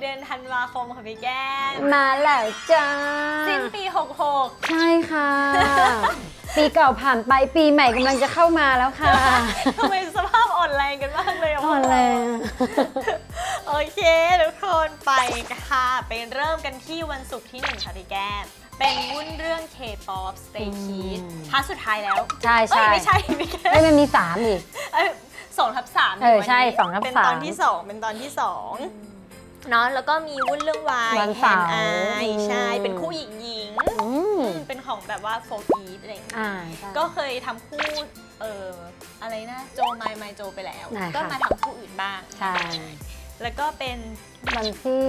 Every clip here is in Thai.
เดือนธันวาคมค่ะพี่แก้มมาแล้วจ้า สิ้นปี 66 ใช่ค่ะ ปีเก่าผ่านไปปีใหม่กำลังจะเข้ามาแล้วค่ะ ทำไมสภาพอ่อนแรงกันมากเลยอ่อนแรง โอเคทุกคนไปค่ะ ไปเริ่มกันที่วันศุกร์ที่หนึ่งค่ะพี่แก้ม เป็นวุ่นเรื่อง K-pop Stay Kids อืมพาร์ทสุดท้ายแล้วใช่เอ้ยใช่ไม่ใช่พี่แก้มเอ้ยมันมีสามอีก เอ้ยสองทับสามเออใช่สองทับเป็นสามตอนที่สองเป็นตอนที่สอง เนาะแล้วก็มีวุ่นเรื่องวายวันแฮเสานร์ไอใช่อืมเป็นคู่หญิงหญิงอืมเป็นของแบบว่าโฟกีฟอะไรอย่างเงี้ย อ่าใช่ก็เคยทำคู่เอ่ออะไรนะ โจไมไมโจไปแล้ว อ่าก็ค่ะมาทำคู่อื่นบ้าง ใช่แล้วก็เป็นวันที่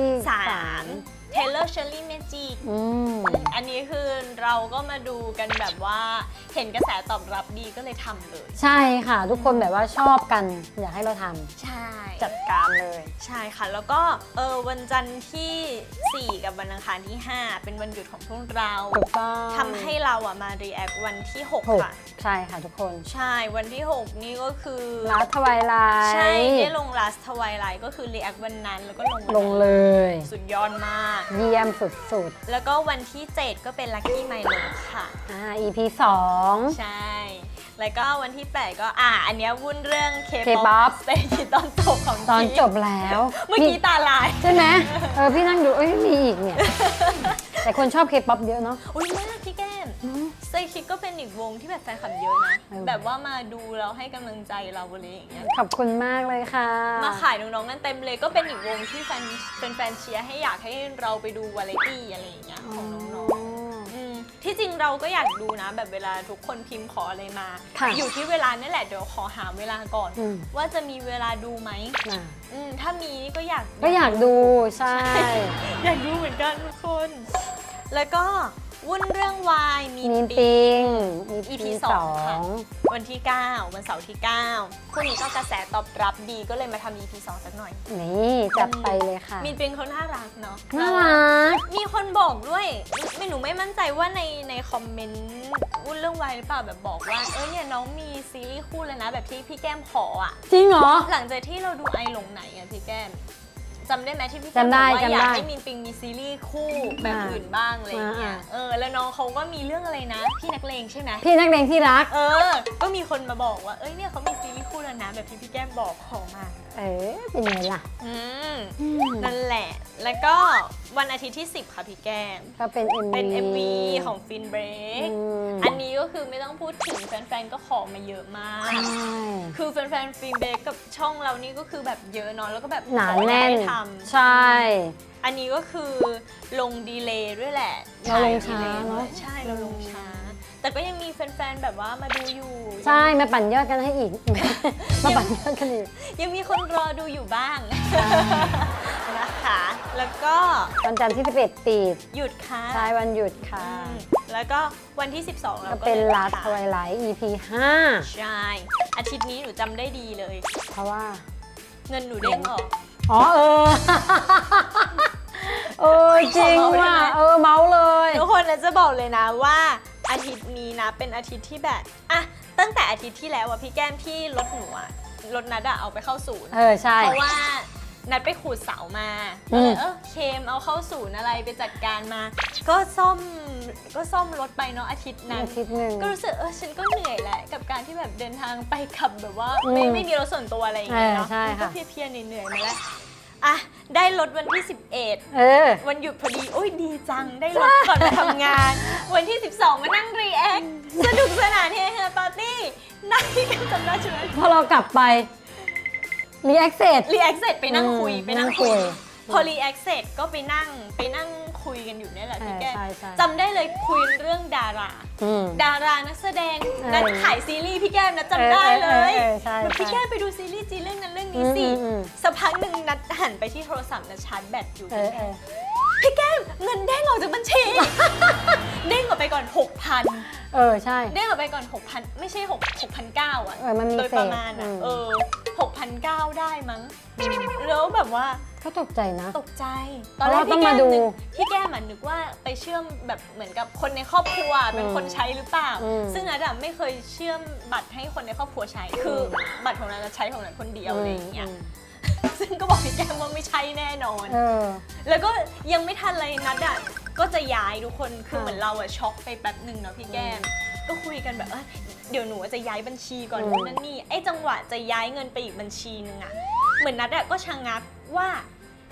3 Taylor Shirley Magic อืม อันนี้คือเราก็มาดูกันแบบว่าเห็นกระแสตอบรับดีก็เลยทำเลย ใช่ค่ะ ทุกคนแบบว่าชอบกัน อยากให้เราทำใช่จัดการเลย ใช่ค่ะ แล้วก็เออวันจันทร์ที่ 4 กับวันอังคารที่ 5 เป็นวันหยุดของพวกเราถูกต้องทำให้เราอะมา react วันที่หก6 ค่ะ ใช่ค่ะทุกคนใช่วันที่ 6 นี่ก็คือลาทวายไลท์ใช่ได้ลง last twilight ก็คือ react วันนั้นแล้วก็ลงวันลงเลย สุดยอดมากเยี่ยมสุดแล้วก็วันที่ 7 ก็เป็น lucky milo ค่ะ ๆอ่า EP สอง ใช่ แล้วก็วันที่ 8 ก็อ่า อันเนี้ยวุ่นเรื่อง K-pop K-pop stage ตอนจบของตอนทีมจบแล้วเมื่อกี้พี่ตาลาย ใช่ไหมเออพี่นั่งดูเอ้ยมีอีกเนี่ย แต่คนชอบเคป๊อปเยอะเนาะอุ้ยมากพี่แก้ม อื มสเตคิดก็เป็นอีกวงที่แบบแฟนคลับเยอะนะเออแบบว่ามาดูแล้วให้กำลังใจเราอะไรอย่างเงี้ย ขอบคุณมากเลยค่ะ มาขายน้องๆกันเต็มเลยก็เป็นอีกวงที่แฟนเป็นแฟนเชียร์ให้อยากให้เราไปดูวาไรตี้อะไรอย่างเงี้ยของน้องๆอืมที่จริงเราก็อยากดูนะ แบบเวลาทุกคนพิมพ์ขออะไรมา ค่ะอยู่ที่เวลานี่แหละเดี๋ยวขอหาเวลาก่อน อืม ว่าจะมีเวลาดูไหมน่ะอืมถ้ามีนี่ก็อยากก็อยากดูใช่ อยากดูเหมือนกันทุกคน แล้วก็ วุ่นเรื่องวายมีมีปีปิง EP สสอองค่ะงวันที่ 9 วันเสาร์ที่9คู่นี้ก็กระแสตอบรับดีก็เลยมาทำ EP 2สักหน่อย นี่จัดไปเลยค่ะ มีนเป็นเขาน่ารักเนาะน่ารัก มีคนบอกด้วย ไม่หนูไม่มั่นใจว่าในในคอมเมนต์วุ่นเรื่องวายหรือเปล่าแบบบอกว่า เอ้ยเนี่ยน้องมีซีรีส์คู่เลยนะแบบที่พี่แก้มขออะจริงเหรอ หลังจากที่เราดูไอหลงไหนอะพี่แก้ม จำได้ไหมที่พี่แก้มจำบได้อกว่าจำได้อยากให้มีนปิงมีซีรีส์คู่แบบอ่าอื่นบ้างอะไรอย่างเงี้ยอ่า เออแล้วน้องเขาก็มีเรื่องอะไรนะ พี่นักเลงใช่ไหมพี่นักเลงที่รัก เออ ก็มีคนมาบอกว่าเอ้ยเนี่ยเขามีซีรีส์คู่แล้วนะแบบที่พี่แก้มบอกขอมาเออเป็นไงล่ะ อืมอืมนั่นแหละ แล้วก็วันอาทิตย์ที่ 10 ค่ะพี่แก้ม ก็เป็น MV เป็น MV ของฟินเบรก อืมอันนี้ก็คือไม่ต้องพูดถึงแฟนๆ ก็ขอมาเยอะมาก ใช่ คือแฟนๆฟินเบรกกับช่องเรานี่ก็คือแบบเยอะเนาะแล้วก็แบบหนาขอแน่นให้ทำใช่ อันนี้ก็คือลงดีเลย์ด้วยแหละเราลงช้าถ่ยดีลย์เนอะด้วยใช่เราลงช้า แต่ก็ยังมีแฟนๆ แบบว่ามาดูอยู่ใช่มาปั่นยอดกันให้อีก มาปั่นยอดกันอีกยังมีคนรอดูอยู่บ้างนะคะ แล้วก็วันจันทร์ที่11ปิดหยุดค่ะใช่วันหยุดค่ะอืมแล้วก็วันที่ 12เราก็ก็เป็นดิลาททางวายไลท์ EP ใช่ อาทิตย์นี้หนูจำได้ดีเลย5เพราะว่าเงินหนูเด้งออกอ๋อเออเออจริงว่ะเออเมาเลย ทุกคนนะจะบอกเลยนะว่า อาทิตย์นี้นะ เป็นอาทิตย์ที่แบบอะตั้งแต่อาทิตย์ที่แล้วอะพี่แก้มที่รถหนูอะรถนัดอะเอาไปเข้าศูนย์ เออใช่ เพราะว่านัดไปขูดเสามาอืก็มเลยเออเคมเอาเข้าศูนย์อะไรไปจัดการมา ก็ซ่อมก็ซ่อมรถไปเนาะอาทิตย์นั้นอาทิตย์หนึ่งก็รู้สึกเออฉันก็เหนื่อยแหละกับการที่แบบเดินทางไปขับแบบว่า ไม่อืมไม่มีรถส่วนตัวอะไรอย่างเงี้ยเนาะเออใช่ค่ะก็เพลียๆเหนื่อยๆมาแล้ว อะ ได้รถวันที่ 11 เออ วันหยุดพอดีโอ้ยดีจังได้รถก่อนมาทำงาน วันที่ 12 มานั่งรีแอคสนุกสนานเฮฮาปาร์ตี้นั่งที่กันจำได้ใช่ไหมพอเรากลับไปรีแอคเซสรีแอคเสร็จไปนั่งคุยอืมไปนั่งนั่งคุคุยยพอรีแอคเสร็จก็ไปนั่งไปนั่งคุยกันอยู่เนี่ยแหละพี่แกใช่ใช่จำได้เลยคุยเรื่องดาราอืมดารานักแสดงเออนัดถ่ายซีรีส์พี่แก้มนะจำได้เลยเออเออเออใช่แบบพี่ใช่แก้มไปดูซีรีส์จีนเรื่องนั้นเรื่อง นี้สิ อืมอืมอืม สักพักหนึ่งนัดหันไปที่โทรศัพท์นะชาร์จแบตอยู่ เออเออพี่แก้มเงินเด้งออกจากบัญชี เด้งออกไปก่อน 6,000 เออใช่ เด้งออกไปก่อน 6,000 ไม่ใช่6 6,900 อะ เออมันมีโดยประมาณเศษอะอืม เออ 6,900 ได้มั้ง แล้วแบบว่าก็ตกใจนะ ตกใจเพราะว่าต้องมาดูนึกพี่แก้มอะนึกว่าไปเชื่อมแบบเหมือนกับคนในครอบครัวเป็นคนใช้หรือเปล่าอืมซึ่งนัดอะไม่เคยเชื่อมบัตรให้คนในครอบครัวใช้ คือบัตรของนัดอะใช้ของนัดคนเดียวอะไรอย่างเงี้ยซึ่งก็บอกพี่แก้มว่าไม่ใช่แน่นอนเออแล้วก็ยังไม่ทันอะไรนัดอะก็จะย้ายทุกคนคือค่ะเหมือนเราอะช็อกไปแป๊บหนึ่งเนาะพี่แก้มก็คุยกันแบบ เอ้ยเดี๋ยวหนูจะย้ายบัญชีก่อนอืมนู่นนั่นนี่ไอ้จังหวะจะย้ายเงินไปอีกบัญชีนึงอะเหมือนนัดอะก็ชะงักว่า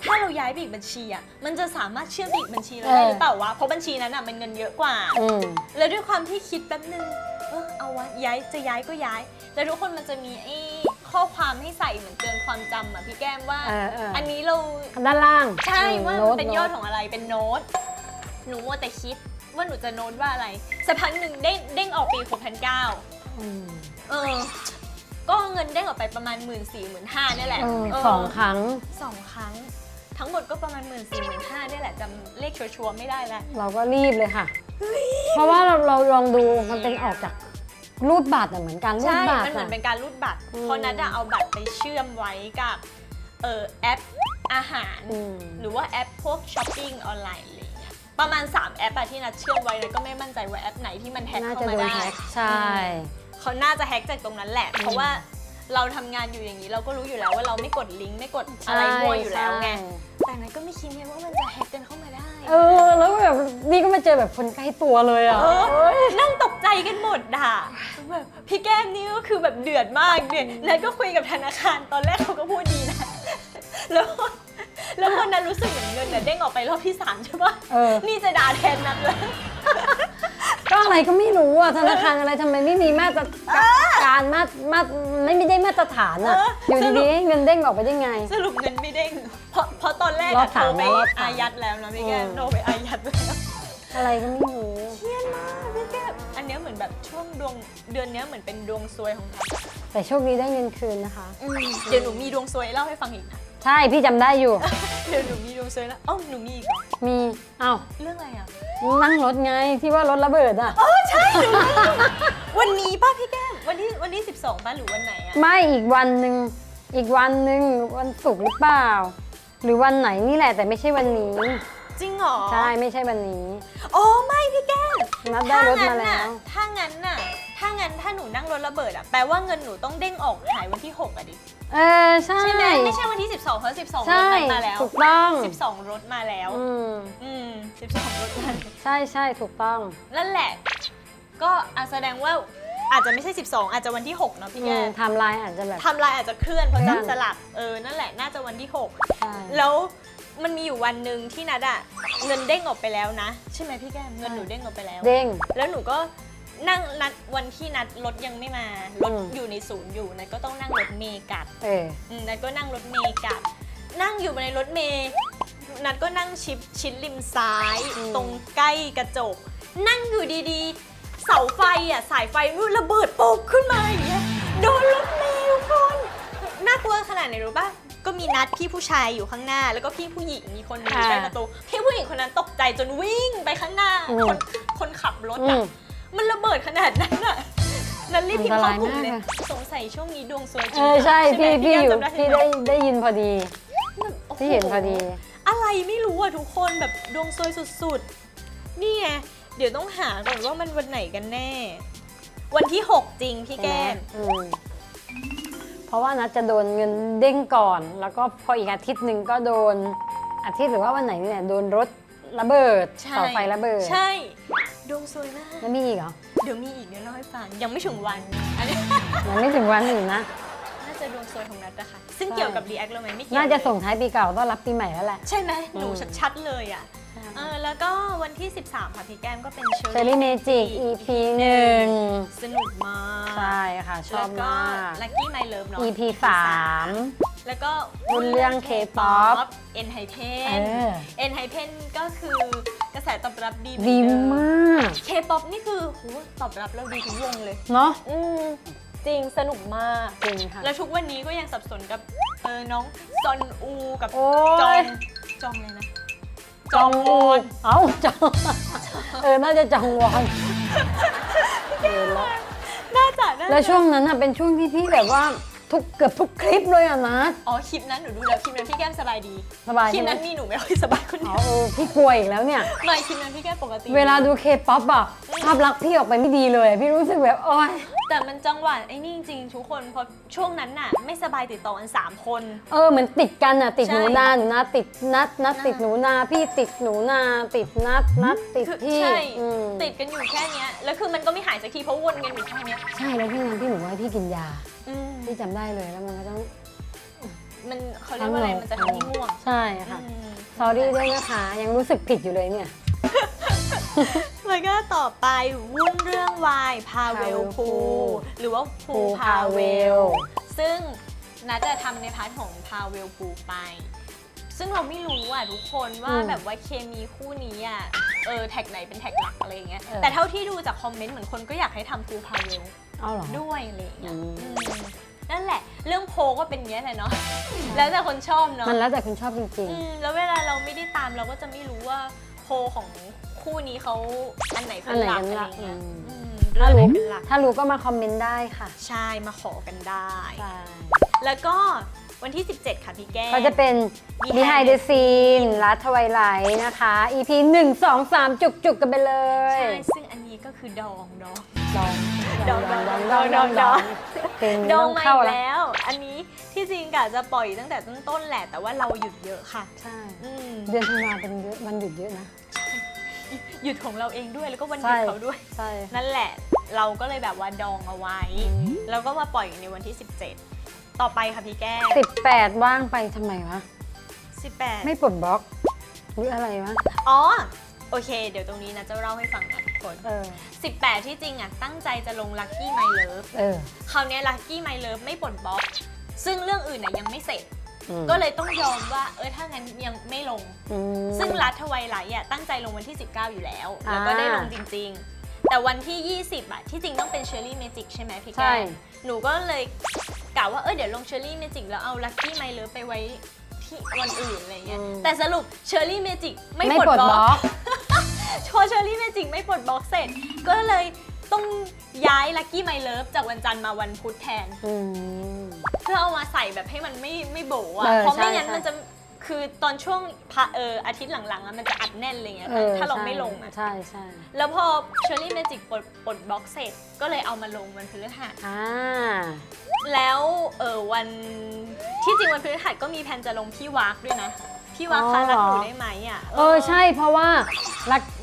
ถ้าเราย้ายไปอีกบัญชีอะมันจะสามารถเชื่อมไปอีกบัญชีเราได้หรือเปล่าวะเพราะบัญชีนั้นอะมันเงินเยอะกว่า อืม แล้วด้วยความที่คิดแป๊บนึง เออเอาวะย้ายจะย้ายก็ย้าย แล้วทุกคนมันจะมีไอ้ข้อความให้ใส่เหมือนเตือนความจำอะพี่แก้มว่าเออเอออั นนี้เรา ด้านล่างใช่อืมว่าโน้มันตเป็นยอดโน้ตของอะไรเป็นโน้ต หนูมัวแต่คิด ว่าหนูจะโน้ตว่าอะไรสักพักหนึ่งเด้งเด้งออกปี6 0 0อืมเออ ก็เงินเด้งออกไปประมาณ 1 4 0 0 0 0 1 5นี่แหละเออเสองครั้ง สองครั้ง ทั้งหมดก็ประมาณ 1 4 0 0 0 1 5นี่แหละจำเลขชัวร์ๆไม่ได้แล้ว เราก็รีบเลยค่ะ เพราะว่าเราเราลองดูมันเป็นออกจากรูดบัตรอะเหมือนกันรูดใช่ บัตมันรเหมือนอะเป็นการรูดบัตรอืมเพราะนัดอะเอาบัตรไปเชื่อมไว้กับเออแอปอาหารอืมหรือว่าแอปพวกช้อปปิ้งออนไลน์อะไรอย่างเงี้ย ประมาณ 3 แอปอะที่นัดเชื่อมไว้เลยก็ไม่มั่นใจว่าแอปไหนที่มันแฮ็กน่าเข้าจะมาโดนได้ แฮ็กใช่ เขาน่าจะแฮ็กจากตรงนั้นแหละ เพราะว่าเราทำงานอยู่อย่างนี้เราก็รู้อยู่แล้วว่าเราไม่กดลิงก์ไม่กดอะไรมั่วอยู่แล้วไงใช่แต่นัดก็ไม่คิดไงว่ามันจะแฮ็กกันเข้ามาได้ เออ แล้วแบบนี่ก็มาเจอแบบคนใกล้ตัวเลยอะ เออนั่งตกใจกันหมดด่าแบบพี่แก้มนี่ก็คือแบบเดือดมากเดือดนัทก็คุยกับธนาคารตอนแรกเขาก็พูดดีนะ แล้ว แล้วพอนัทรู้สึกเหมือนเงินเนี่ยเด้งออกไปรอบที่สามใช่ปะเออ นี่จะด่าแทนนัทเลยก็อะไรก็ไม่รู้อะธนาคารอะไรทำไมไม่มีมาตรการมามาไม่ได้มาตรฐานอะเอออยู่สรุป ดีๆเงินเด้งออกไปได้ไง สรุปเงินไม่เด้ง เพราะเพราะตอนแรกรออะบโทสารมไปแล้วรอบสามอายัดแล้วนะพี่แก้มอืม โทรไปอายัดแล้วอะไรก็ไม่รู้ เครียดมากพี่แก้มอันเนี้ยเหมือนแบบช่วงดวงเดือนเนี้ยเหมือนเป็นดวงซวยของนัทอะแต่โชคดีได้เงินคืนนะคะ เดี๋ยวหนูมีดวงซวยเล่าให้ฟังอีกนะใช่พี่จำได้อยู่ เดี๋ยวหนูมีดวงซวยแล้วเอ้าหนูมีอีกเหรอมีเอ้าเรื่องอะไรอะนั่งรถไงที่ว่ารถระเบิดอะ เออใช่หนูลืมวันนี้ป้าพี่แก้มวันที่วันที่ 12ป้าหรือวันไหนอะไม่อีกวันหนึ่งอีกวันหนึ่งวันศุกร์หรือเปล่า หรือวันไหนนี่แหละแต่ไม่ใช่วันนี้จริงเหรอใช่ไม่ใช่วันนี้อ๋อไม่พี่แก้มนัดได้รถมาแล้ว ถ้างั้นน่ะ ถ้างั้นถ้าหนูนั่งรถระเบิดอะแปลว่าเงินหนูต้องเด้งออกหายวันที่ 6อะดิ เออใช่ใช่ไหมไม่ใช่วันที่ 12เพราะ12รใช่ถนั้นมาแล้ว ถูกต้อง 12 รถมาแล้ว อืมอืม12 รถมาแล้วใช่ใช่ถูกต้อง นั่นแหละ ก็อาแสดงว่า อาจจะไม่ใช่ 12 อาจจะวันที่ 6 เนาะพี่อืแก้มมไทม์ไลน์อาจจะแบบ ไทำลายอาจจะเคลื่อนเพราะเคลื่อนจำสลักเออนั่นแหละน่าจะวันที่ ใช่ 6 แล้วมันมีอยู่วันหนึ่งที่นัดอะเงินเด้งออกไปแล้วนะ ใช่ไหมพี่แก้มเงินหนูเด้งออกไปแล้ว เด้ง แล้วหนูก็นั่งนัดวันที่นัดรถยังไม่มารถอืม อยู่ในศูนย์อยู่นัดก็ต้องนั่งรถเมย์กลับ เออ อืมนัดก็นั่งรถเมย์กลับ นั่งอยู่ในรถเมย์นัดก็นั่งชิดชิดริมซ้าย อืม ตรงใกล้กระจก นั่งอยู่ดีๆ เสาไฟอะสายไฟมันระเบิดโปกขึ้นมาอย่างเงี้ยโดนรถเมย์ทุกคนน่ากลัวขนาดไหนรู้ป่ะก็มีนัดพี่ผู้ชายอยู่ข้างหน้า แล้วก็พี่ผู้หญิงมีคนหนึงอยู่ใกล้ประตูพี่ผู้หญิงคนนั้นตกใจจนวิ่งไปข้างหน้าอืม คนคนขับรถอือะ ม มันระเบิดขนาดนั้นอะนั้นรีบพิมพ์เข้ากลุ่มเลยอันตรายมากอะ สงสัยช่วงนี้ดวงซวยจริเองอใช่ไหมพี่พี่อยู่จำได้พี่ใช่ได้ไหมได้ยินพอดีโอ้โพี่เห็นพอดี อะไรไม่รู้อะทุกคนแบบดวงซวยสุดๆ นี่ไง เดี๋ยวต้องหาก่อนว่ามันวันไหนกันแน่ วันที่ 6 จริงพี่แก้ม อืมเพราะว่านัดจะโดนเงินเด้งก่อน แล้วก็พออีกอาทิตย์หนึ่งก็โดนอาทิตย์หรือว่าวันไหนเนี่ยโดนรถระเบิดใช่ เสาไฟระเบิดใช่ ดวงซวยมาก แล้วมีอีกเหรอเดี๋ยวมีอีกเดี๋ยวเล่าให้ฟัง ยังไม่ถึงวัน อันนี้ ยังไม่ถึงวันอื่นนะ น่าจะดวงซวยของนัทนะคะซึ่งใช่ เกี่ยวกับรีแอคเราไหมไม่เกี่ยวน่าจะเลยส่งท้ายปีเก่าต้อนรับปีใหม่แล้วแหละ ใช่ไหมหนูอืม ชัดๆเลยอะ เออแล้วก็วันที่ 13 ค่ะพี่แก้มก็เป็นเชอเชอรี่เมจิก EP หนึ่งสนุกมากใช่ค่ะ ชอบมาก แล้วก็ Lucky My Love เนาะ EP สาม แล้วก็พูดเรื่อง K-pop เอ็นไฮเพเอนอเอ็นไฮเพนก็คือกระแสตอบรับดีเหมือนดีเดิมาก เคป๊อปนี่คือโหตอบรับเราดีทุกวงเลย เนาะอืมจริงสนุกมาก จริงค่ะ แล้วทุกวันนี้ก็ยังสับสนกับเออน้องซอนอูกับโอ้จองยจองเลยนะ จองอูนเอ้าจองเออ น่าจะจองวอนเออแล้วน่าจะน่าแล้วจะช่วงนั้นน่ะเป็นช่วงที่พี่แบบว่า ทุกเกือบทุกคลิปเลยอะนัดอ๋อคลิปนั้นหนูดูแล้วคลิปนั้นพี่แก้มสบายดีสบายคลิใช่ปไหมนั้นมีหนูไม่ค่อยสบายคนอ๋เดีอยวเออพี่กลัวอีกแล้วเนี่ย ไม่คลิปนั้นพี่แก้มปกติ เวลาดูเคป๊อปอะภาพลักษณ์พี่ออกไปไม่ดีเลย พี่รู้สึกแบบโอ๊ยแต่มันจังหวะไอ้นี่จริงๆทุกคนเพราะช่วงนั้นน่ะ ไม่สบายติดต่อกันสามคน เออเหมือนติดกันอะติดใช่ หนูนาหนูนาติดนัดนัดน่าติดหนูนาพี่ติดหนูนาติดนัดนัดติดคือพี่ใช่อืมติดกันอยู่แค่เนี้ยแล้วคือมันก็ไม่หายสักทีเพราะวนกันอยู่แค่เนี้ยใช่แล้วพี่นั้นพี่หนูว่าพี่กินยา อืม พี่จำได้เลยแล้วมันก็ต้อง มันเขาเรียกว่าอะไร มันจะทำให้ง่วงใช่ค่ะอืมสอรี่ด้วยนะคะ ยังรู้สึกผิดอยู่เลยเนี่ย แล้วก็ต่อไปวุ่นเรื่องวายพาเวล Pavel พู Pool หรือว่าพู Pool พาเวล Pavel ซึ่งนัดจะทำในพาร์ทของพาเวลพูไป ซึ่งเราไม่รู้อะทุกคนว่าอืมแบบว่าเคมีคู่นี้อะ เออแท็กไหนเป็นแท็กหลักอะไรอย่างเงี้ย เออ แต่เท่าที่ดูจากคอมเมนต์เหมือนคนก็อยากให้ทำพูพาเวลเอาเหรอด้วยอะไรอย่างเงี้ยอืมอืมนั่นแหละ เรื่องโพลก็เป็นอย่างเงี้ยแหละเนาะแล้วแต่คนชอบเนาะมันแล้วแต่คุณชอบจริง อืมแล้วเวลาเราไม่ได้ตามเราก็จะไม่รู้ว่าโพลของคู่นี้เขาอันไหนๆเป็อันนไหนหลักกันอะไรละเงี้ยอืม อืมถ้าเรื่องไหนรู้เป็นหลักถ้ารู้ก็มาคอมเมนต์ได้ค่ะใช่มาขอกันได้ ใช่แล้วก็วันที่ 17 ค่ะพี่แก้ม ก็จะเป็น Behind behind the scene รัทไวไลท์นะคะ EP 1 2 3 จุกจุกๆ กันไปเลยใช่ซึ่งอันนี้ก็คือดองดอง ดองดองดองดองดองดอง เพลงนี้ดอต้งองมาเข้าอีกแล้วแล้ว อันนี้ที่จริงกะจะปล่อยตั้งแต่ต้นๆแหละ แต่ว่าเราหยุดเยอะค่ะ ใช่ อืมเดือนธันวาเป็นเดือนวันหยุดเยอะนะ หยุดของเราเองด้วยแล้วก็วันหยุดใช่ เขาด้วย ใช่ นั่นแหละเราก็เลยแบบว่าดองเอาไว้ อืม แล้วก็มาปล่อยในวันที่ 17 ต่อไปค่ะพี่แก้ม18 ว่างไปทำไมวะ 18 ไม่ปลดบล็อก หรืออะไรวะ อ๋อ โอเค เดี๋ยวตรงนี้นะจะเล่าให้ฟังนะทุกคน เออ 18 ที่จริงอะตั้งใจจะลง Lucky My Love เออ คราวเนี้ย Lucky My Love ไม่ปลดบล็อก ซึ่งเรื่องอื่นน่ะยังไม่เสร็จ อืมก็เลยต้องยอมว่า เออถ้างั้นยังไม่ลง อืม ซึ่งรัฐทวายไลท์อะตั้งใจลงวันที่ 19 อยู่แล้ว อ่า แล้วก็ได้ลงจริง ๆ แต่วันที่ 20 อะ ที่จริงต้องเป็นเชอร์รี่เมจิกใช่ไหมพี่ใช่ แก้มหนูก็เลยกะว่า เออเดี๋ยวลงเชอร์รี่เมจิกแล้วเอาลัคกี้ไมเลไปไว้ ที่วันอื่นอะไรเงี้ย แต่สรุปเชอร์รี่เมจิกไม่ไม่ปลดปลดบบล็ล็ออก ก โชว์เชอร์รี่เมจิกไม่ปลดบล็อกเสร็จ ก็เลยต้องย้ายลัคกี้ไมเลิฟจากวันจันทร์มาวันพุธแทน อืม เพื่อเอามาใส่แบบให้มันไม่ไม่โบอะเออเพราะไม่ใช่งั้นใช่ มันจะ คือตอนช่วงพะเอออาทิตย์หลังๆอะมันจะอัดแน่นเลยไงเออถ้าเราใช่ไม่ลงอะใช่ใช่แล้วพอเชอร์รี่เมจิกปลดปลดบล็อกเสร็จ ก็เลยเอามาลงวันพฤหัส อ่า แล้วเออวันที่จริงวันพฤหัสก็มีแผนจะลงพี่วักด้วยนะ พี่วักคะรักหนูได้ไหมอะเออใช่เพราะว่า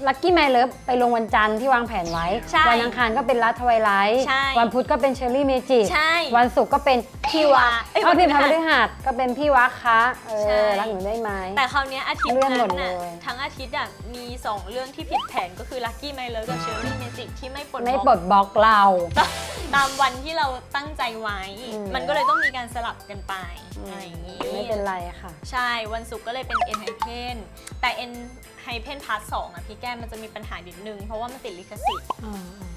ลักกี้แม l เลิฟไปลงวันจันทร์ที่วางแผนไว้ ใช่วันอังคารก็เป็นรัทไวไลท์ใช่วันพุธก็เป็นเชอร์รี่เมจิกใช่วันศุกร์ก็เป็นพี่วะเอ้ยเอาเป็นพวันพฤฤหัสหัสก็เป็นพี่วะคะเอใช่ อรักหนูได้ไหม แต่คราวเนี้ยอาทิตย์เลื่อนหมนั้ดนน่ะเลย ทั้งอาทิตย์อะมี 2 เรื่องที่ผิดแผนก็คือ Lucky My Love กับ Cherry Magic ที่ไม่ปลดไม่บปลล็อกดบล็อกเรา ตามวันที่เราตั้งใจไว้ อืม มันก็เลยต้องมีการสลับกันไปอะไรอย่างนี้ ไม่เป็นไรค่ะ ใช่ วันศุกร์ก็เลยเป็น N h y p e n แต่ N h y p e n Part 2อะพี่แก้มมันจะมีปัญหานิดนึง เพราะว่ามันติดลิขสิทธิ์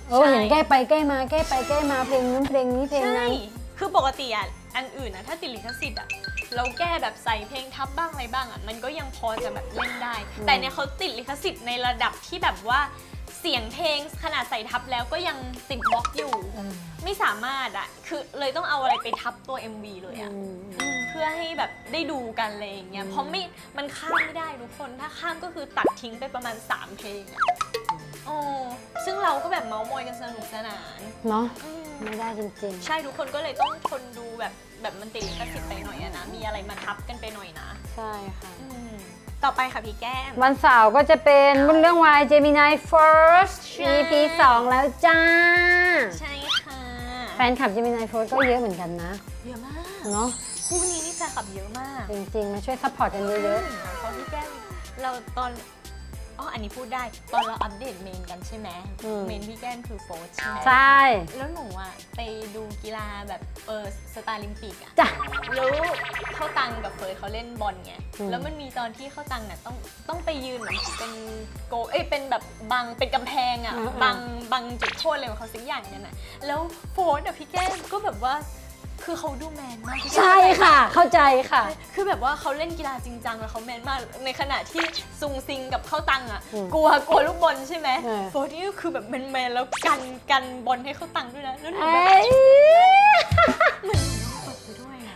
เออเห็นแก้ไปแก้มาแก้ไปแก้มาเพลงนู้นเพลงนี้เพลงใช่นั้นคือปกติอะอันอื่นอะถ้าติดลิขสิทธิ์อะเราแก้แบบใส่เพลงทับบ้างอะไรบ้างอะมันก็ยังพอจะแบบเล่นได้อืมแต่เนี่ยเขาติดลิขสิทธิ์ในระดับที่แบบว่า เสียงเพลงขนาดใส่ทับแล้วก็ยังติดบล็อกอยู่เออไม่สามารถอะคือเลยต้องเอาอะไรไปทับตัว MV เลยอะอืมอืมเพื่อให้แบบได้ดูกันอะไรอย่างเงี้ยอืมเพราะไม่มันข้ามไม่ได้ทุกคนถ้าข้ามก็คือตัดทิ้งไปประมาณ 3 เพลงอะโอ้ซึ่งเราก็แบบเมาส์มอยกันสนุกสนานเนาะอืม ไม่ได้จริงใช่ทุกคนก็เลยต้องทนดูแบบแบบมันติดลิขสิทธิ์ไปหน่อยอะนะ มีอะไรมาทับกันไปหน่อยนะ ๆ ใช่ค่ะ อืม ต่อไปค่ะพี่แก้ม วันเสาร์ก็จะเป็นบุญเรื่องวาย Gemini First ใช่ EP 2 แล้วจ้า ใช่ค่ะแฟนคลับ Gemini First ก็เยอะเหมือนกันนะ เยอะมาก เนาะคู่นี้นี่แฟนคลับเยอะมากจริง ๆ มาช่วยซัพพอร์ตกันเยอะเพราะพี่แก้มเราตอน อ๋ออันนี้พูดได้ ตอนเราอัปเดตเมนกันใช่ไหมอืม เมนพี่แก้มคือโฟร์ใช่ไหมๆใช่แล้วหนูอะไปดูกีฬาแบบเออสตาร์ลิมปิกอะจ้ะ แล้วเข้าตังกับเฟิร์สเขาเล่นบอลไง อืมแล้วมันมีตอนที่เข้าตังน่ะต้องต้องไปยืนเหมือนเป็นโกเอ้ยเป็นแบบบังเป็นกำแพงอะบังบังจุดโทษอะไรของเขาสักอย่างเนี่ยน่ะแล้วโฟร์อะพี่แก้มก็แบบว่า คือเขาดูแมนมากพี่แก้มใช่ค่ะ เข้าใจค่ะ คือแบบว่าเขาเล่นกีฬาจริงจังแล้วเขาแมนมาก ในขณะที่ซุงซิงกับเข้าตังอะ อืมกลัวกลัวลูกบอลใช่ไหมเออ โฟร์นี่ก็คือแบบแมนๆแล้วกันกันบอลให้เข้าตังด้วยนะแล้วหนูเอ้แบบยเหมือนหนูโดนตบ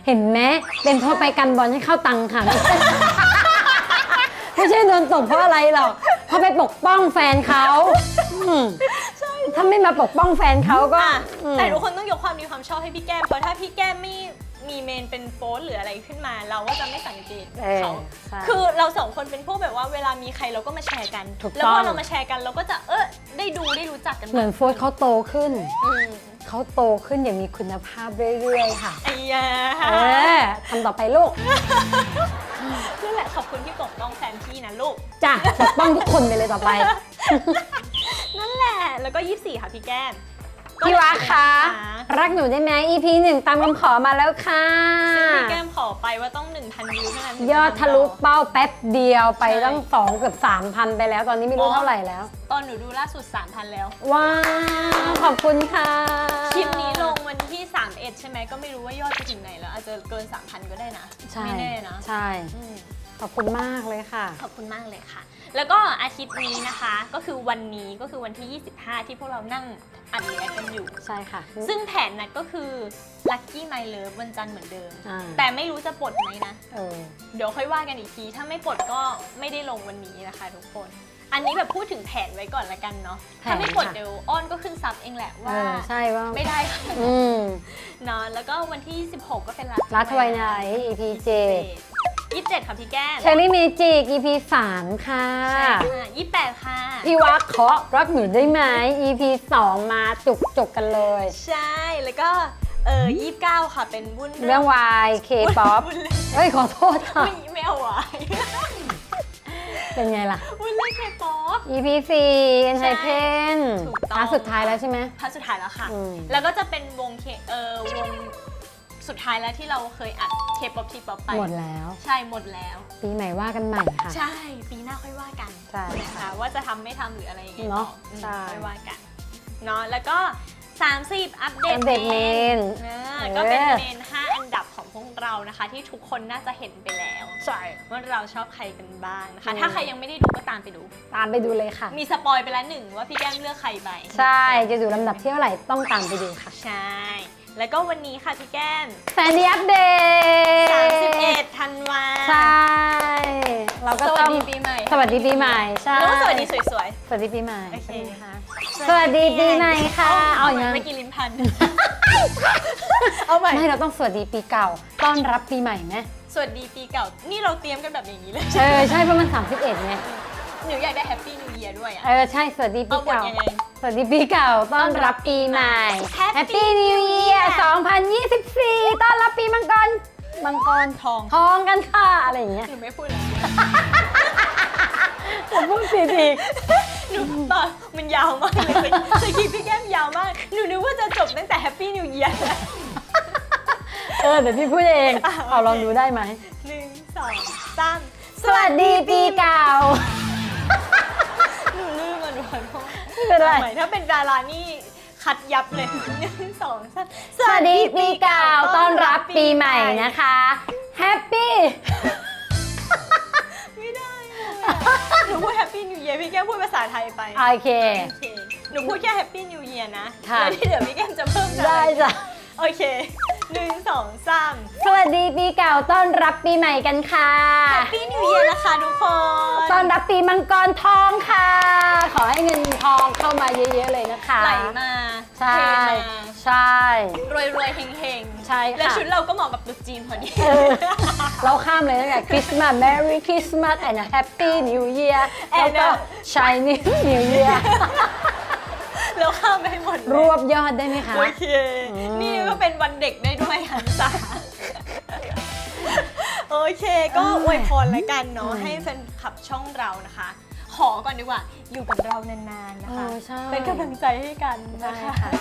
เห็นไหมเป็นเพราะไปกันบอลให้เข้าตังค์ค่ะ ไม่ใช่โดนตบเพราะอะไรหรอกเพราะไปปกป้องแฟนเขาอืม ถ้าไม่มาปกป้องแฟนเขาก็อะอืม แต่ทุกคนต้องยกความดีความชอบให้พี่แก้ม เพราะถ้าพี่แก้มไม่มีเมนเป็นโฟนหรืออะไรขึ้นมา เราก็จะไม่สังเกตเออเขาใช่คือเราสองคนเป็นพวกแบบว่าเวลามีใครเราก็มาแชร์กัน ถูกแล้วต้พอองเรามาแชร์กันเราก็จะเออได้ดูได้รู้จักกันเหมือนโฟร์เขาโตขึ้น อืมเขาโตขึ้นอย่างมีคุณภาพเรื่อยๆค่ะไอ้ยาเออทำต่อไปลูกนั่นแหละขอบคุณที่ปกป้องแฟนพี่นะลูก จ้ะปกป้องทุกคนไปเลยต่อไปนั่น แหละแล้วก็ 24 ค่ะพี่แก้มพี่วักคะอ่ารักหนูได้ไหม EP หนึ่งตามคำขอมาแล้วค่ะ ซึ่งพี่แก้มขอไปว่าต้อง 1,000วิวเท่านั้นยอดทะลุเป้าแป๊บเดียวไปใช่ตั้งสองเกือบสามพันไปแล้ว ตอนนี้ไม่รู้อ๋อเท่าไหร่แล้ว ตอนหนูดูล่าสุด 3,000 แล้ว ว้าว ขอบคุณค่ะ คลิปนี้ลงวันที่ 31 ใช่ไหมก็ไม่รู้ว่ายอดจะถึงไหนแล้ว อาจจะเกิน 3,000 ก็ได้นะใช่ไม่แน่นะ ใช่อืมขอบคุณมากเลยค่ะ ขอบคุณมากเลยค่ะ แล้วก็อาทิตย์นี้นะคะ ก็คือวันนี้ก็คือวันที่ 25 ที่พวกเรานั่งอัดเรียกันอยู่ ใช่ค่ะ ซึ่งแผนนัดก็คือ Lucky My Love วันจันทร์เหมือนเดิม อ่าแต่ไม่รู้จะปลดไหมนะ เออ เดี๋ยวค่อยว่ากันอีกที ถ้าไม่ปลดก็ไม่ได้ลงวันนี้นะคะทุกคน อันนี้แบบพูดถึงแผนไว้ก่อนละกันเนาะ ถ้าไม่ปลดเดี๋ยวอ้อนก็ขึ้นซับเองแหละเอว่า อ ใช่ว่าไม่ได้ค่ะอืมเนาะแล้วก็วันที่ 16 ก็เป็นรัรัฐไวยไน EP เจ็ดยี่สิบเจ็ ดค่ะพี่แก้มเชอรี่เมจิก EP สามค่ะ ใช่ค่ะยี่สิบแปดค่ะ พี่วักเคาะรักหนูได้ไหม EP 2มาจุกจุกๆกันเลย ใช่แล้วก็เออยี่สิบเก้าค่ะ เป็นวุ่นเรื่องวายเคป๊อปวุ่นเรื่องเฮ้ย ขอโทษค่ะไม่ไม่เอาไว้เป็นไงล่ะ วุ่นเรื่องเคป๊อป EP 4 n ใช่ไฮเพนถูกต้อง อะสุดท้ายแล้วใช่ไหม พาร์ทสุดท้ายแล้วค่ะ อืม แล้วก็จะเป็นวงเคเออวง สุดท้ายแล้วที่เราเคยอัดเคป๊อปทีป๊อปไป หมดแล้ว ใช่หมดแล้ว ปีใหม่ว่ากันใหม่ค่ะ ใช่ ปีหน้าค่อยว่ากันใช่นะคะ ว่าจะทำไม่ทำหรืออะไรยังไงเนอะต่ออืมใช่ ค่อยว่ากันเนาะแล้วก็ 30 อัปเดตอัปเดตเมนเออเออก็เป็นเมน 5 อันดับของพวกเรานะคะ ที่ทุกคนน่าจะเห็นไปแล้ว ใช่ ว่าเราชอบใครกันบ้างนะคะ อืม ถ้าใครยังไม่ได้ดูก็ตามไปดู ตามไปดูเลยค่ะ มีสปอยไปแล้วหนึ่งว่าพี่แก้มเลือกใครไป ใช่ จะดูลำดับที่เท่าไหร่ต้องตามไปดูค่ะ ใช่ แล้วก็วันนี้ค่ะพี่แก้มแฟนดีอัปเดต31ธันวาใช่ เราก็สวัต้สองดีปีใหม่ สวัสดีปีใหม่ใช่แล้วก็สวัสดีสวยสวัสดีปีใหม่โอเคใช่ไหมคะสวัสดีปีใหม่ค่ะๆเอาเอาอย่างอย่างนั้นไม่กินลิ้นพัน เอาใหม่ ไม่เราต้องสวัสดีปีเก่า ต้อนรับปีใหม่ไหมสวัสดีปีเก่า นี่เราเตรียมกันแบบอย่างนี้เลย เออใช่เพราะมัน 31ไง หนูอยากได้แฮปปี้นิวเ a ียด้วยอะ เออใช่ สวัสดีปีเอาบทเก่า ยังไง สวัสดีปีเก่า ต้อนรับปีใหม่ Happy Happy New Year 2024 ต้อนรับปีมังกร มังกรทองทองกันค่ะ อะไรอย่างเงี้ยหนูไม่พูดเลยผมพูดผิดอีกหนูตอนมันยาวมากเลยสคริปต์พี่แก้มยาวมาก หนูนึกว่าจะจบตั้งแต่แฮปปี้นิวเ a ียร์เออ เดี๋ยวพี่พูดเองอะเอาลองโอเคดูได้ไหม หนึ่งสองสาม สวัสดีปีเก่า หนูลืมอะหนูขอโทษไม่เป็นไรใหม่ถ้าเป็นดารานี่คัดยับเลยหนึ่งสองสามสวัสดีปีเก่าต้อนรับปีใหม่นะคะแฮปปี้ ไม่ได้เลยอะหนูพูดแฮปปี้นิวเ a ียร์พี่แก้มพูดภาษาไทยไปโอเค โอเคหนูพูดแค่แฮปปี้นิวเ a ียร์นะค่ะ แล้วที่เหลือพี่แก้มจะเพิ่มได้จ้ะ โอเค หนึ่งสองสามสวัสดีปีเก่าต้อนรับปีใหม่กันค่ะ แฮปปี้นิวเ a ียร์นะคะทุกคนต้อนรับปีมังกรทองค่ะ ขอให้เงินทองเข้ามาเยอะๆเลยนะคะไหลมาใช่ เทมาใช่ รวยรวยๆเฮงเฮงๆใช่ค่ะ และชุดเราก็เหมาะกับตุ๊กจีนพอดี เออเราข้ามเลยตั้งแต่คริสต์มาส Merry Christmas and a Happy New Year แล้วก็ Chinese New Year เราข้ามไปให้หมดเลยรวบยอดได้ไหมคะ โอเค นี่ก็เป็นวันเด็กได้ด้วยหันษาโอเค ก็อวยพรแล้วกันเนาะอืมให้แฟนคลับช่องเรานะคะ ขอก่อนดีกว่า อยู่กับเรานานๆนะคะเออใช่ เป็นกำลังใจให้กันนะใช่คะค่ะ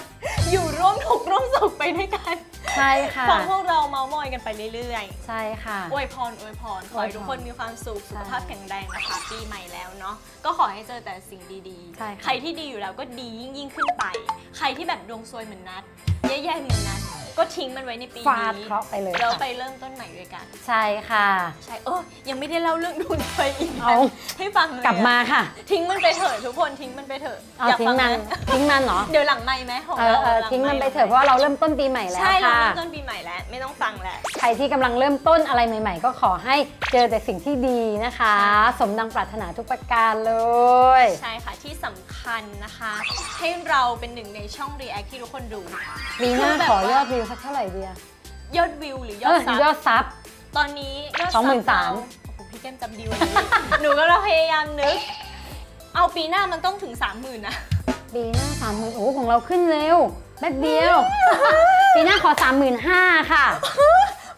อยู่ร่วมทุกข์ร่วมสุขไปด้วยกันใช่ค่ะ ฟังพวกเราเมาส์มอยกันไปเรื่อยใช่ค่ะ ๆอวยพรอวยพรขอให้ทุกคนมีความสุขสุขภาพแข็งแรงนะคะปีใหม่แล้วเนาะก็ขอให้เจอแต่สิ่งดีใช่ค่ะใครที่ดีอยู่แล้วก็ดียิ่งยิ่งๆขึ้นไป ใครที่แบบดวงซวยเหมือนนัดแย่ๆเหมือนนัด ก็ทิ้งมันไว้ในปีฟาดนี้เคราะห์ไปเลยแล้วค่ะ ไปเริ่มต้นใหม่ด้วยกัน ใช่ค่ะ ใช่เออยังไม่ได้เล่าเรื่องดูนไฟอีกนะเอา ให้ฟังเลยอะกลับมาค่ะ ทิ้งมันไปเถอะทุกคนทิ้งมันไปเถอะเอาอยากทิ้ฟังงไหมันทิ้งมันเหรอเดี๋ยวหลังไม่ไหมของเอเราอเออหลัทิ้งมันค์ไปเถอะเพราะว่าเราเริ่มต้นปีใหม่แล้วใช่เราค่ะ เริ่มต้นปีใหม่แล้ว ไม่ต้องฟังแล้ว ใครที่กำลังเริ่มต้นอะไรใหม่ ๆ ก็ขอให้เจอแต่สิ่งที่ดีนะคะใช่สมดังปรารถนาทุกประการเลย ใช่ค่ะที่สำคัญนะคะ ให้เราเป็นหนึ่งในช่อง React ที่ทุกคนดูปีหน้าคือแบบขอยอว่าดวิวสักเท่าไหร่เดียยอดวิวหรือยเออดอซับยอดซับ ตอนนี้ยอดสองหมื่นซัสามบเราโอ้โหพี่แก้มจำดีวันนี้ หนูก็เราพยายามนึก เอาปีหน้ามันต้องถึง 30,000นะปีหน้าสามหมื่นโอ้ของเราขึ้นเร็วแป๊บเดียว ปีหน้าขอสามหมื่นห้าค่ะ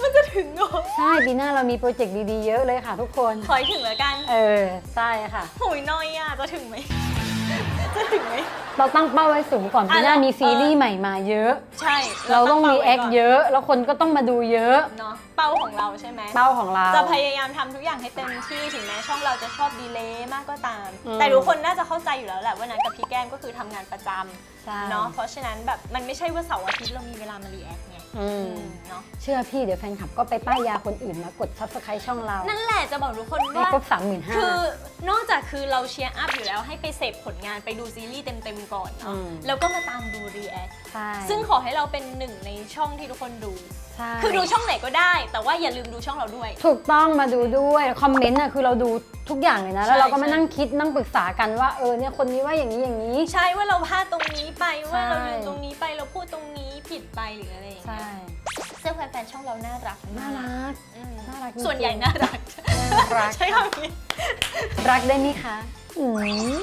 มันจะถึงเหรอใช่ปีหน้าเรามีโปรเจกต์ดีๆเยอะเลยค่ะทุกคน ขอให้ถึงแล้วกัน เออใช่ค่ะโหยน้อยอะจะถึงไหม จะถึงไหม เราตั้งเป้าไว้สูงก่อนอะปีหน้าเรามีมีซีรีส์ใหม่มาเยอะ ใช่เราต้องมีตั้แอคป้ไว้ก่นเยอะ แล้วคนก็ต้องมาดูเยอะ เนาะเป้าของเราใช่ไหม เป้าของเรา จะพยายามทำทุกอย่างให้เต็มที่ถึงแม้ช่องเราจะชอบดีเลย์มากก็ตาม อืม แต่ทุกคนน่าจะเข้าใจอยู่แล้วแหละว่านั้นกับพี่แก้มก็คือทำงานประจำใช่ เนาะเพราะฉะนั้นแบบมันไม่ใช่ว่าเสาร์อาทิตย์เรามีเวลามารีแอคไง อืมอืมเนาะเชื่อพี่เดี๋ยวแฟนคลับก็ไปป้ายยาคนอื่นมากดซับสไครต์ช่องเรานั่นแหละจะบอกทุกคนให้ว่า ครบสามหมื่นห้า คือนอกจากคือเราเชียร์อัพอยู่แล้วให้ไปเสพผลงานไปดูซีรีส์เต็มๆก่อนเนาะอืมแล้วก็มาตามดูรีแอคใช่ซึ่งขอให้เราเป็นหนึ่งในช่องที่ทุกคนดู ใช่คือดูช่องไหนก็ได้ แต่ว่าอย่าลืมดูช่องเราด้วย ถูกต้องมาดูด้วยคอมเมนต์น่ะคือเราดูทุกอย่างเลยนะ แล้วใช่เราก็มาใช่ นั่งคิดนั่งปรึกษากันว่าเออเนี่ยคนนี้ว่าอย่างนี้อย่างนี้ ใช่ว่าเราพลาดตรงนี้ไปว่าเราใช่ลืมตรงนี้ไปเราพูดตรงนี้ ผิดไปหรืออะไรอย่างใช่เงี้ยซึ่งแฟนๆช่องเราน่ารักน่ารักอืมน่ารักจริงๆ ส่วนใหญ่น่ารักน่ารัก ใช่คำนี้รักได้ไหมคะอืม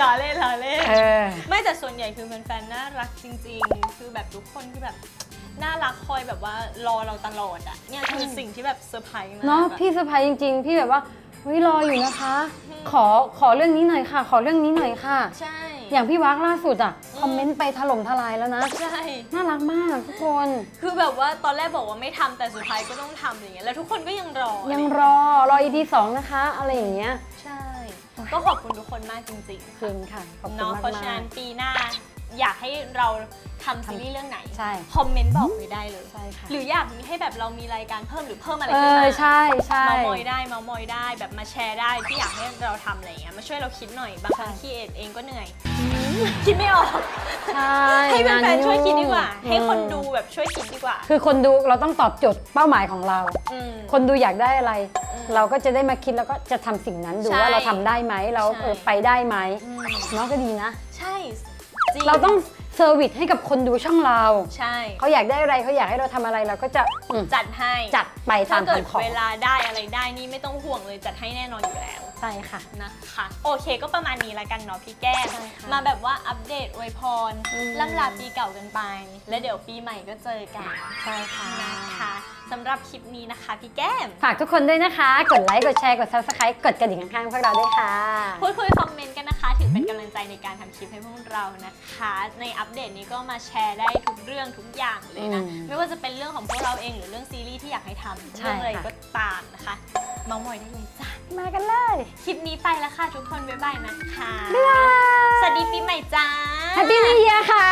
ล้อเล่นล้อเล่น เออ ไม่แต่ส่วนใหญ่คือแฟนๆน่ารักจริง ๆ คือแบบทุกคนคือแบบน่ารักคอยแบบว่ารอเราตลอดอะเนี่ยคือสิ่งที่แบบเซอร์ไพรส์มากเนาะอะพี่เซอร์ไพรส์จริง ๆ พี่แบบว่า เฮ้ยรออยู่นะคะอืมขอขอเรื่องนี้หน่อยค่ะ ขอเรื่องนี้หน่อยค่ะ ใช่ อย่างพี่วักล่าสุดอะอืมคอมเมนต์ไปถล่มทลายแล้วนะ ใช่ น่ารักมากทุกคน คือแบบว่าตอนแรกบอกว่าไม่ทำแต่สุดท้ายก็ต้องทำอย่างเงี้ยแล้วทุกคนก็ยังรอยังรอรอ EP สองนะคะ อะไรอย่างเงี้ยใช่ ก็ขอบคุณทุกคนมากจริงจริงค่ะ ขอบๆคุณเนาะมากเพราะฉะนั้นปีหน้า อยากให้เราทำซีรีส์เรื่องไหน ใช่ คอมเมนต์บอกไว้ได้เลย ใช่ค่ะ หรืออยากมีให้แบบเรามีรายการเพิ่มหรือเพิ่มอะไรเอขึ้นอมาใช่ใช่ เมามอยได้เมามอยได้แบบมาแชร์ได้ที่อยากให้เราทำอะไรอย่างเงี้ยมาช่วยเราคิดหน่อยบางครั้งใช่คีเอทเองก็เหนื่อย คิดไม่ออก ใช่ให้แฟงานนๆช่วยคิดดีกว่าอืมให้คนดูแบบช่วยคิดดีกว่าคือคนดูเราต้องตอบโจทย์เป้าหมายของเรา อืม คนดูอยากได้อะไร อืมเราก็จะได้มาคิดแล้วก็จะทำสิ่งนั้นดูใช่ว่าเราทำได้ไหมเราใช่ เออไปได้ไหมอืมเนาะก็ดีนะ ใช่ จริง เราต้องเซอร์วิสให้กับคนดูช่องเรา ใช่เขาอยากได้อะไรเขาอยากให้เราทำอะไรเราก็จะอืมจัดให้จัดไปตาถ้ามเกิดคำขอเวลาได้อะไรได้นี่ไม่ต้องห่วงเลยจัดให้แน่นอนอยู่แล้ว ใช่ค่ะ นะคะโอเคก็ประมาณนี้ละกันเนาะพี่แก้มใช่ค่ะมาแบบว่าอัปเดตอวยพรอืม ล่ำลาปีเก่ากันไป แล้วเดี๋ยวปีใหม่ก็เจอกันใช่ค่ะ นะคะ สำหรับคลิปนี้นะคะพี่แก้ม ฝากทุกคนด้วยนะคะ กดไลค์ กดแชร์ กด subscribe กดกระดิ่งข้างๆพวกเราด้วยค่ะ พูดคุยคอมเมนต์กันนะคะ ถือเป็นกำลังใจในการทำคลิปให้พวกเรานะคะ ในอัปเดตนี้ก็มาแชร์ได้ทุกเรื่องทุกอย่างเลยนะ อืมไม่ว่าจะเป็นเรื่องของพวกเราเองหรือเรื่องซีรีส์ที่อยากให้ทำใช่เรื่องอะไรค่ะ ก็ตามนะคะเมาส์มอยได้เลยจ้ะ มากันเลยคลิปนี้ไปแล้วค่ะทุกคนบ๊ายบายนะคะบ๊ายบายสวัสดีปีใหม่จ้า Happy New Year ค่ะ